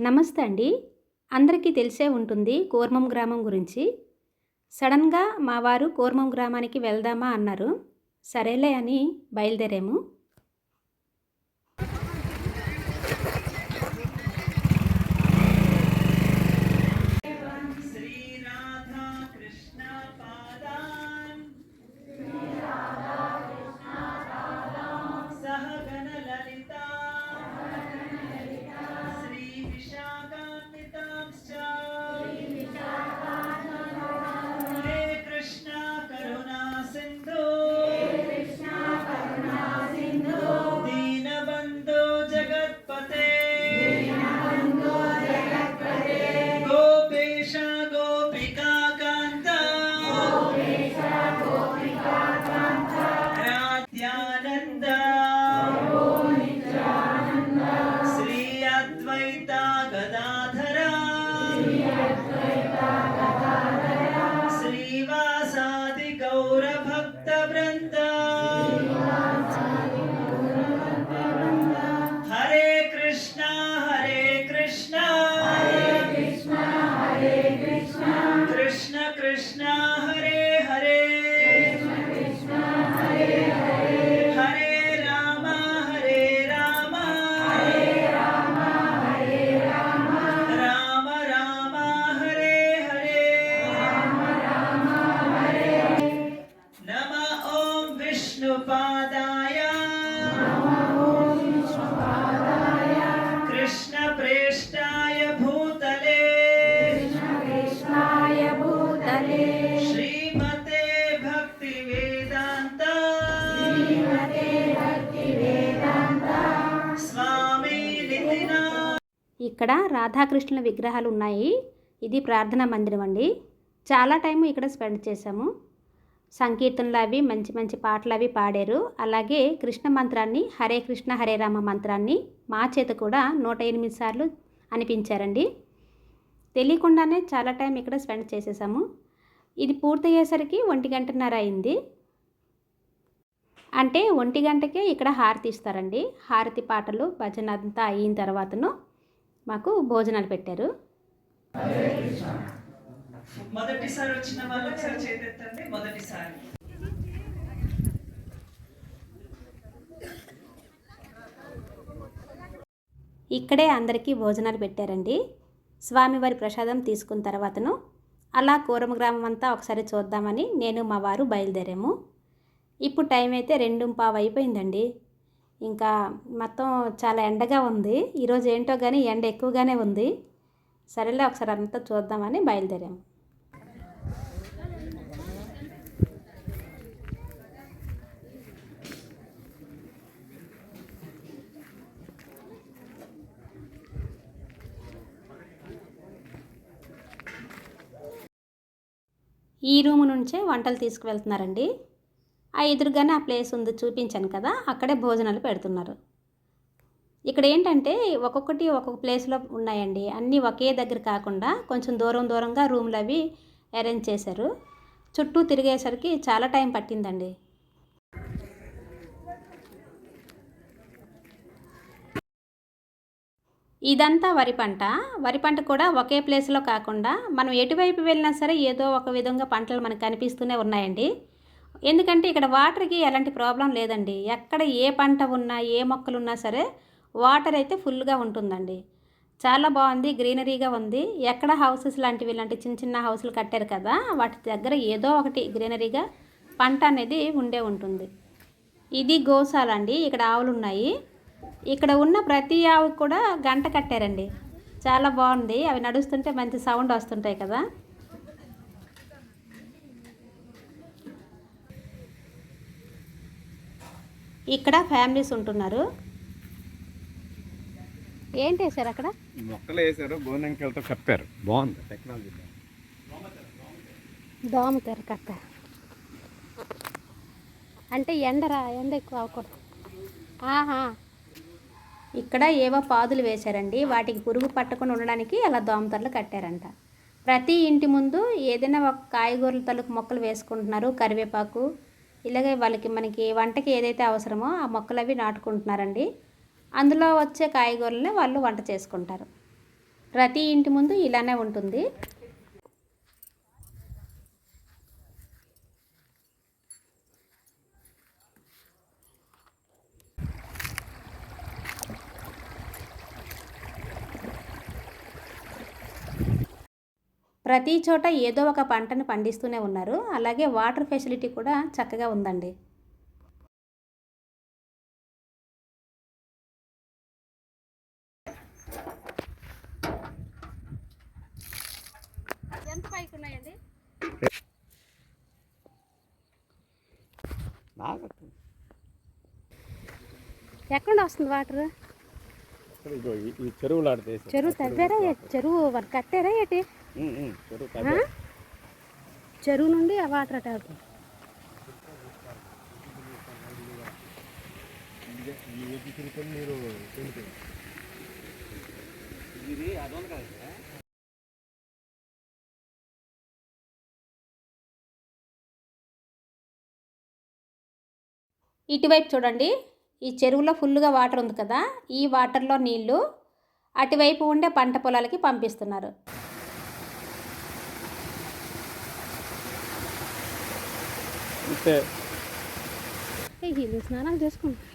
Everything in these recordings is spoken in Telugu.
నమస్తే అండి. అందరికీ తెలిసే ఉంటుంది కూర్మం గ్రామం గురించి. సడన్గా మా వారు కూర్మం గ్రామానికి వెళ్దామా అన్నారు. సరేలే అని బయలుదేరాము. अद्वैता गदाधरा ఇక్కడ రాధాకృష్ణుల విగ్రహాలు ఉన్నాయి. ఇది ప్రార్థనా మందిరం అండి. చాలా టైం ఇక్కడ స్పెండ్ చేశాము. సంకీర్తనలు అవి మంచి మంచి పాటలు అవి పాడారు. అలాగే కృష్ణ మంత్రాన్ని హరే కృష్ణ హరే రామ మంత్రాన్ని మా చేత కూడా నూట ఎనిమిది సార్లు అనిపించారండి. తెలియకుండానే చాలా టైం ఇక్కడ స్పెండ్ చేసేసాము. ఇది పూర్తయ్యేసరికి ఒంటి గంటన్నర అయింది. అంటే ఒంటి గంటకే ఇక్కడ హారతి ఇస్తారండి. హారతి పాటలు భజన అంతా అయిన తర్వాతను మాకు భోజనాలు పెట్టారు. మొదటిసారి వచ్చిన వాళ్ళు ఒకసారి చేతెత్తండి మొదటిసారి. ఇక్కడే అందరికీ భోజనాలు పెట్టారండి. స్వామివారి ప్రసాదం తీసుకున్న తర్వాతను అలా కూరమ గ్రామం అంతా ఒకసారి చూద్దామని నేను మా వారు బయలుదేరాము. ఇప్పుడు టైం అయితే రెండు పావు అయిపోయిందండి. ఇంకా మొత్తం చాలా ఎండగా ఉంది. ఈరోజు ఏంటో కానీ ఎండ ఎక్కువగానే ఉంది. సరేలే ఒకసారి అంతా చూద్దామని బయలుదేరాము. ఈ రూమ్ నుంచే వంటలు తీసుకువెళ్తున్నారండి. ఆ ఎదురుగానే ఆ ప్లేస్ ఉంది చూపించాను కదా అక్కడే భోజనాలు పెడుతున్నారు. ఇక్కడ ఏంటంటే ఒక్కొక్కటి ఒక్కొక్క ప్లేస్లో ఉన్నాయండి. అన్నీ ఒకే దగ్గర కాకుండా కొంచెం దూరం దూరంగా రూమ్లు అవి అరేంజ్ చేశారు. చుట్టూ తిరిగేసరికి చాలా టైం పట్టిందండి. ఇదంతా వరి పంట. వరి పంట కూడా ఒకే ప్లేస్లో కాకుండా మనం ఎటువైపు వెళ్ళినా సరే ఏదో ఒక విధంగా పంటలు మనకు కనిపిస్తూనే ఉన్నాయండి. ఎందుకంటే ఇక్కడ వాటర్కి ఎలాంటి ప్రాబ్లం లేదండి. ఎక్కడ ఏ పంట ఉన్నా ఏ మొక్కలు ఉన్నా సరే వాటర్ అయితే ఫుల్గా ఉంటుందండి. చాలా బాగుంది గ్రీనరీగా ఉంది. ఎక్కడ హౌసెస్ లాంటివి ఇలాంటి చిన్న చిన్న హౌసులు కట్టారు కదా వాటి దగ్గర ఏదో ఒకటి గ్రీనరీగా పంట అనేది ఉండే ఉంటుంది. ఇది గోశాల అండి ఇక్కడ ఆవులు ఉన్నాయి. ఇక్కడ ఉన్న ప్రతి ఆవుకు కూడా గంట కట్టారండి. చాలా బాగుంది అవి నడుస్తుంటే మంచి సౌండ్ వస్తుంటాయి కదా. ఇక్కడ ఫ్యామిలీస్ ఉంటున్నారు. ఏంటి వేశారు అక్కడ? మొక్కలు వేసారు గోనంకెలతో కప్పారు. బాగుంది టెక్నాలజీ దోమతెర కట్ట అంటే ఎండరా ఎండ ఎక్కువ అవ్వకూడదు. ఆహా. ఇక్కడ ఏవో పాదులు వేశారండి. వాటికి పురుగు పట్టకుండా ఉండడానికి అలా దోమతెరలు కట్టారంట. ప్రతి ఇంటి ముందు ఏదైనా ఒక కాయగూరల తలుకు మొక్కలు వేసుకుంటున్నారు. కరివేపాకు ఇలాగే వాళ్ళకి మనకి వంటకి ఏదైతే అవసరమో ఆ మొక్కలు అవి నాటుకుంటున్నారండి. అందులో వచ్చే కాయగూరలనే వాళ్ళు వంట చేసుకుంటారు. ప్రతి ఇంటి ముందు ఇలానే ఉంటుంది. ప్రతి చోట ఏదో ఒక పంటను పండిస్తూనే ఉన్నారు. అలాగే వాటర్ ఫెసిలిటీ కూడా చక్కగా ఉందండి. ఎంత పైకి ఉన్నాయండి? ఎక్కడ వస్తుంది వాటర్? ఆడితే చెరువు తవ్వారా? చెరువు వాళ్ళు కట్టారా? ఏంటి? చెరువు నుండి ఆ వాటర్ అట వెళ్తుంది. ఇది అదొంది కదా ఇటువైపు చూడండి. ఈ చెరువులో ఫుల్గా వాటర్ ఉంది కదా. ఈ వాటర్లో నీళ్ళు అటువైపు ఉండే పంట పొలాలకి పంపిస్తున్నారు. అంతే. స్నానాలు చేసుకుంటారు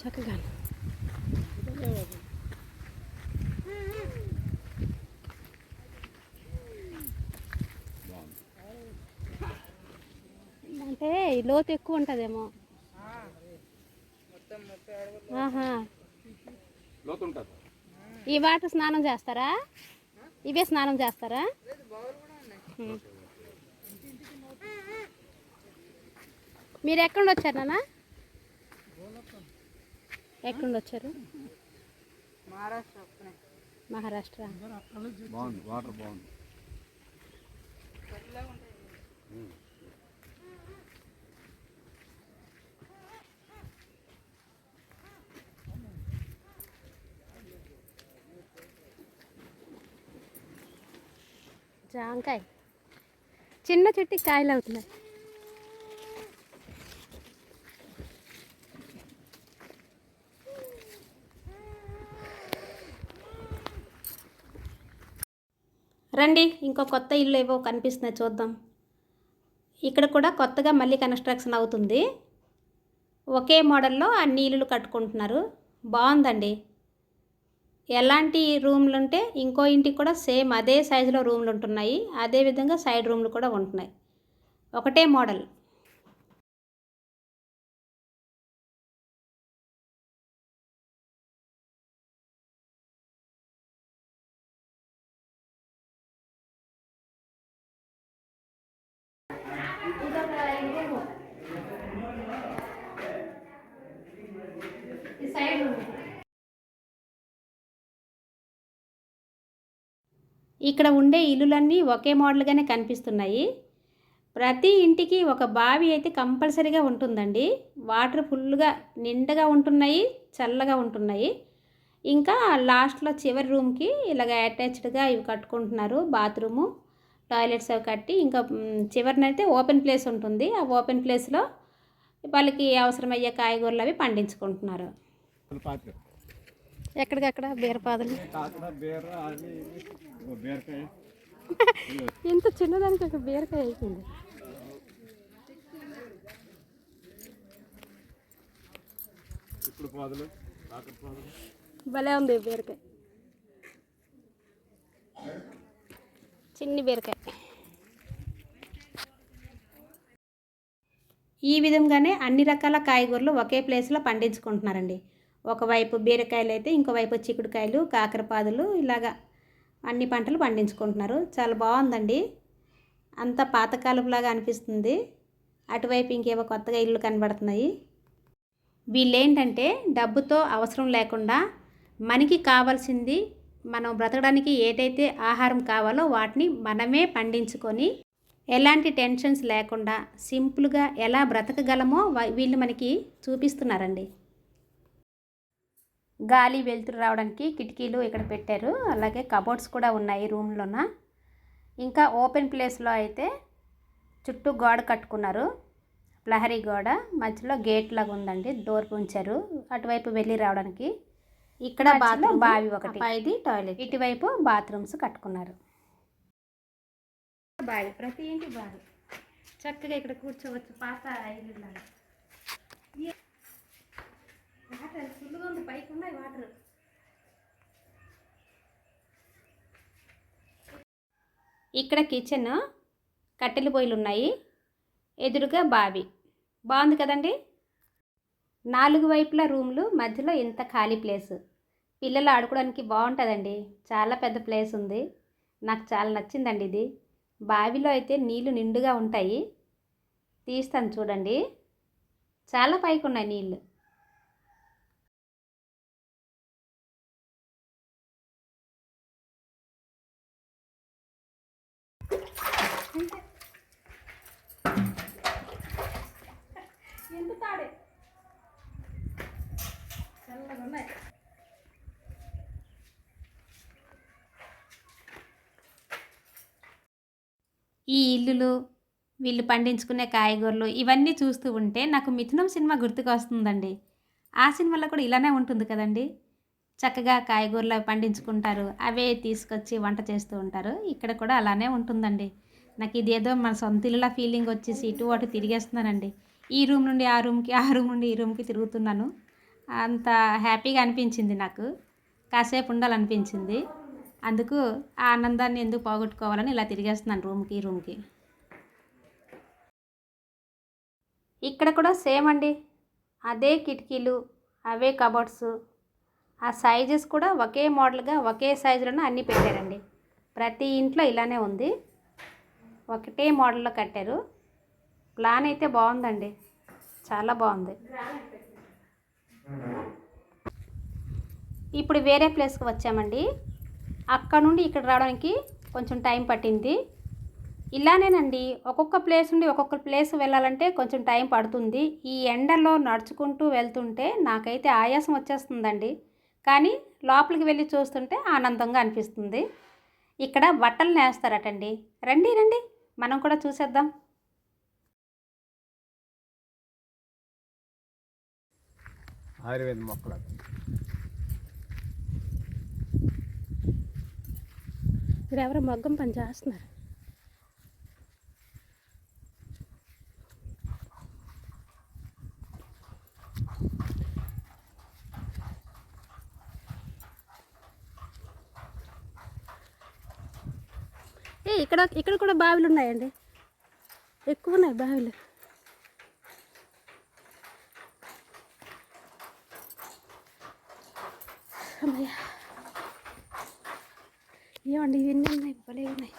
చక్కగా అంటే ఈ లోతు ఎక్కువ ఉంటుందేమో. ఆహా. లోతు ఉంటుంది ఈ వాటర్ స్నానం చేస్తారా? ఇవే స్నానం చేస్తారా? మీరు ఎక్కడి వచ్చారు నాన్న? ఎక్కడి వచ్చారు? మహారాష్ట్ర. బాగుంది వాటర్ బాగుంది. జాంకాయ. చిన్న చెట్టుకి కాయలు అవుతున్నాయి. రండి ఇంకో కొత్త ఇల్లు ఏవో కనిపిస్తున్నాయి చూద్దాం. ఇక్కడ కూడా కొత్తగా మళ్ళీ కన్స్ట్రక్షన్ అవుతుంది. ఒకే మోడల్లో అన్ని ఇల్లులు కట్టుకుంటున్నారు. బాగుందండి. ఎలాంటి రూమ్లు ఉంటే ఇంకో ఇంటికి కూడా సేమ్ అదే సైజులో రూమ్లు ఉంటున్నాయి. అదే విధంగా సైడ్ రూమ్లు కూడా ఉంటున్నాయి. ఒకటే మోడల్. ఇక్కడ ఉండే ఇల్లులన్నీ ఒకే మోడల్గానే కనిపిస్తున్నాయి. ప్రతి ఇంటికి ఒక బావి అయితే కంపల్సరీగా ఉంటుందండి. వాటర్ ఫుల్గా నిండగా ఉంటున్నాయి చల్లగా ఉంటున్నాయి. ఇంకా లాస్ట్లో చివరి రూమ్కి ఇలాగ అటాచ్డ్గా ఇవి కట్టుకుంటున్నారు బాత్రూము టాయిలెట్స్ అవి కట్టి ఇంకా చివరినైతే ఓపెన్ ప్లేస్ ఉంటుంది. ఆ ఓపెన్ ప్లేస్లో వాళ్ళకి అవసరమయ్యే కాయగూరలు అవి పండించుకుంటున్నారు. పాత్ర. ఎక్కడికక్కడ? బీరపాదులు ఇంత చిన్నదానికి ఒక బీరకాయ అయిపోయింది. ఇప్పుడు పాదులు కాకర పాదులు. భలే ఉంది బీరకాయ. చిన్ని బీరకాయ. ఈ విధంగానే అన్ని రకాల కాయగూరలు ఒకే ప్లేస్లో పండించుకుంటున్నారండి. ఒకవైపు బీరకాయలు అయితే ఇంకోవైపు చిక్కుడుకాయలు కాకరపాదులు ఇలాగా అన్ని పంటలు పండించుకుంటున్నారు. చాలా బాగుందండి. అంత పాతకాలంలాగా అనిపిస్తుంది. అటువైపు ఇంకేవో కొత్తగా ఇల్లు కనబడుతున్నాయి. వీళ్ళేంటంటే డబ్బుతో అవసరం లేకుండా మనకి కావాల్సింది మనం బ్రతకడానికి ఏదైతే ఆహారం కావాలో వాటిని మనమే పండించుకొని ఎలాంటి టెన్షన్స్ లేకుండా సింపుల్గా ఎలా బ్రతకగలమో వీళ్ళు మనకి చూపిస్తున్నారండి. గాలి వెలుతురు రావడానికి కిటికీలు ఇక్కడ పెట్టారు. అలాగే కబోర్డ్స్ కూడా ఉన్నాయి రూమ్లోన ఇంకా ఓపెన్ ప్లేస్లో అయితే చుట్టూ గోడ కట్టుకున్నారు. ప్రహరీ గోడ. మధ్యలో గేట్ లాగా ఉందండి. డోర్ ఉంచారు. అటువైపు వెళ్ళి రావడానికి. ఇక్కడ బాత్రూమ్ బావి ఒకటి. ఇది టాయిలెట్. ఇటువైపు బాత్రూమ్స్ కట్టుకున్నారు. బావి. ప్రతి ఇంటి బావి. చక్కగా ఇక్కడ కూర్చోవచ్చు. పాత ఇల్లు వాటర్ ఫుల్గా ఉంది పైకి ఉన్నాయి వాటర్. ఇక్కడ కిచెన్ కట్టెల పొయ్యిలు ఉన్నాయి ఎదురుగా బావి. బాగుంది కదండి? నాలుగు వైపులా రూమ్లు మధ్యలో ఇంత ఖాళీ ప్లేస్. పిల్లలు ఆడుకోవడానికి బాగుంటుందండి. చాలా పెద్ద ప్లేస్ ఉంది. నాకు చాలా నచ్చిందండి ఇది. బావిలో అయితే నీళ్ళు నిండుగా ఉంటాయి. తీస్తాను చూడండి. చాలా పైకి ఉన్నాయి నీళ్ళు ఎంత చల్లగా ఉన్నాయి. ఈ ఇల్లులు వీళ్ళు పండించుకునే కాయగూరలు ఇవన్నీ చూస్తూ ఉంటే నాకు మిథునం సినిమా గుర్తుకు వస్తుందండి ఆ సినిమాలో కూడా ఇలానే ఉంటుంది కదండి. చక్కగా కాయగూరలు పండించుకుంటారు అవే తీసుకొచ్చి వంట చేస్తూ ఉంటారు. ఇక్కడ కూడా అలానే ఉంటుందండి. నాకు ఇదేదో మన సొంత ఇల్లులా ఫీలింగ్ వచ్చేసి ఇటు అటు తిరిగేస్తున్నానండి. ఈ రూమ్ నుండి ఆ రూమ్కి ఆ రూమ్ నుండి ఈ రూమ్కి తిరుగుతున్నాను. అంత హ్యాపీగా అనిపించింది నాకు. కాసేపు ఉండాలనిపించింది. అందుకు ఆ ఆనందాన్ని ఎందుకు పోగొట్టుకోవాలని ఇలా తిరిగేస్తున్నాను రూమ్కి రూమ్కి. ఇక్కడ కూడా సేమ్ అండి. అదే కిటికీలు అవే కబోర్డ్స్. ఆ సైజెస్ కూడా ఒకే మోడల్గా ఒకే సైజులోనే అన్నీ పెట్టారండి. ప్రతి ఇంట్లో ఇలానే ఉంది. ఒకటే మోడల్లో కట్టారు. ప్లాన్ అయితే బాగుందండి. చాలా బాగుంది. ఇప్పుడు వేరే ప్లేస్కి వచ్చామండి. అక్కడ నుండి ఇక్కడ రావడానికి కొంచెం టైం పట్టింది. ఇలానేనండి. ఒక్కొక్క ప్లేస్ నుండి ఒక్కొక్క ప్లేస్ వెళ్ళాలంటే కొంచెం టైం పడుతుంది. ఈ ఎండలో నడుచుకుంటూ వెళ్తుంటే నాకైతే ఆయాసం వచ్చేస్తుందండి. కానీ లోపలికి వెళ్ళి చూస్తుంటే ఆనందంగా అనిపిస్తుంది. ఇక్కడ బట్టలు నేస్తారటండి. రండి రండి. మనం కూడా చూసేద్దాం. ఆయుర్వేద మొక్కలు. ఇక్కడ ఎవరో మగ్గం పని చేస్తున్నారు? ఏ ఇక్కడ ఇక్కడ కూడా బావిలు ఉన్నాయండి ఎక్కువ ఉన్నాయి బావిలు. అమ్మయ్య ఏమండి ఇవన్నీ ఉన్నాయి భలే ఉన్నాయి.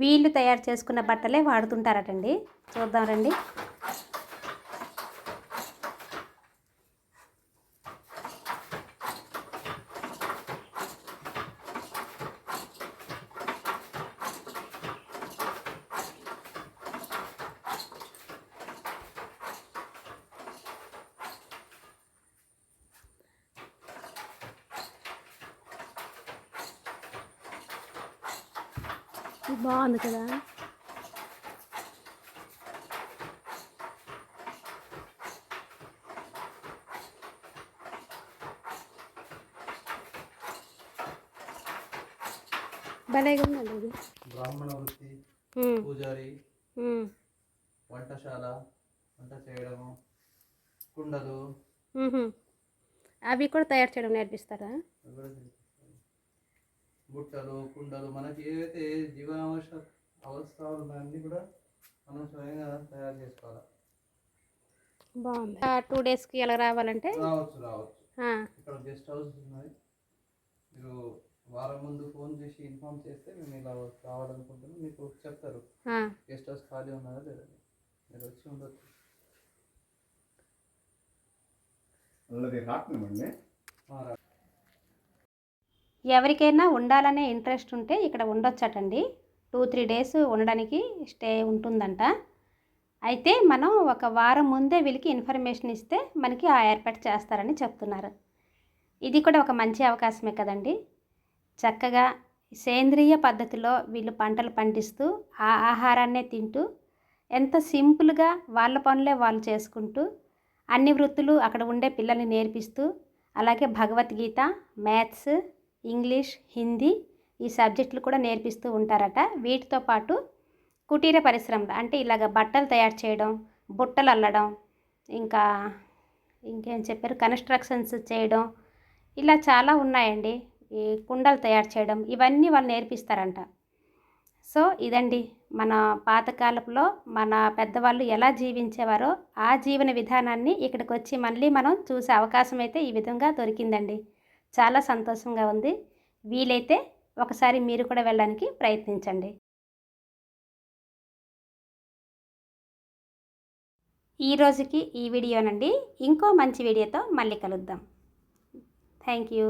వీళ్ళు తయారు చేసుకున్న బట్టలే వాడుతుంటారటండి. చూద్దాం రండి. బాగుంది కదా. భలేగా ఉందండి బ్రాహ్మణ వృత్తి పూజారి వంటశాల వంట చేయడము కుండలు. అవి కూడా తయారు చేయడం నేర్పిస్తారా. బుట్టలు కుండలు మనకి ఏవైతే జీవనావశ్యక అవసరాలు ఉన్నాయో అన్నీ కూడా మనం స్వయంగా తయారు చేసుకోవాలి? బాగుంది. టూ డేస్కి ఎలా రావాలంటే? రావచ్చు రావచ్చు. ఇక్కడ గెస్ట్ హౌస్ ఉన్నాయి మీరు వారం ముందు ఫోన్ చేసి ఇన్ఫార్మ్ చేస్తే మేము ఇలా రావాలనుకుంటున్నాం. మీకు చెప్తారు. గెస్ట్ హౌస్ ఖాళీ ఉన్నదా లేదని మీరు వచ్చి ఉండొచ్చు. వాళ్ళది రాట్నమండి ఆ, రా- ఎవరికైనా ఉండాలనే ఇంట్రెస్ట్ ఉంటే ఇక్కడ ఉండొచ్చటండి. టూ త్రీ డేస్ ఉండడానికి స్టే ఉంటుందంట. అయితే మనం ఒక వారం ముందే వీళ్ళకి ఇన్ఫర్మేషన్ ఇస్తే మనకి ఆ ఏర్పాటు చేస్తారని చెప్తున్నారు. ఇది కూడా ఒక మంచి అవకాశమే కదండి. చక్కగా సేంద్రియ పద్ధతిలో వీళ్ళు పంటలు పండిస్తూ ఆ ఆహారాన్నే తింటూ ఎంత సింపుల్గా వాళ్ళ పనులే వాళ్ళు చేసుకుంటూ అన్ని వృత్తులు అక్కడ ఉండే పిల్లల్ని నేర్పిస్తూ అలాగే భగవద్గీత మ్యాథ్స్ ఇంగ్లీష్ హిందీ ఈ సబ్జెక్టులు కూడా నేర్పిస్తూ ఉంటారట. వీటితో పాటు కుటీర పరిశ్రమలు అంటే ఇలాగ బట్టలు తయారు చేయడం బుట్టలు అల్లడం ఇంకా ఇంకేం చెప్పారు? కన్స్ట్రక్షన్స్ చేయడం ఇలా చాలా ఉన్నాయండి. ఈ కుండలు తయారు చేయడం ఇవన్నీ వాళ్ళు నేర్పిస్తారంట. సో ఇదండి మన పాతకాలంలో మన పెద్దవాళ్ళు ఎలా జీవించేవారో ఆ జీవన విధానాన్ని ఇక్కడికి వచ్చి మళ్ళీ మనం చూసే అవకాశం అయితే ఈ విధంగా దొరికిందండి. చాలా సంతోషంగా ఉంది. వీలైతే ఒకసారి మీరు కూడా వెళ్ళడానికి ప్రయత్నించండి. ఈ రోజుకి ఈ వీడియోనండి. ఇంకో మంచి వీడియోతో మళ్ళీ కలుద్దాం. Thank you.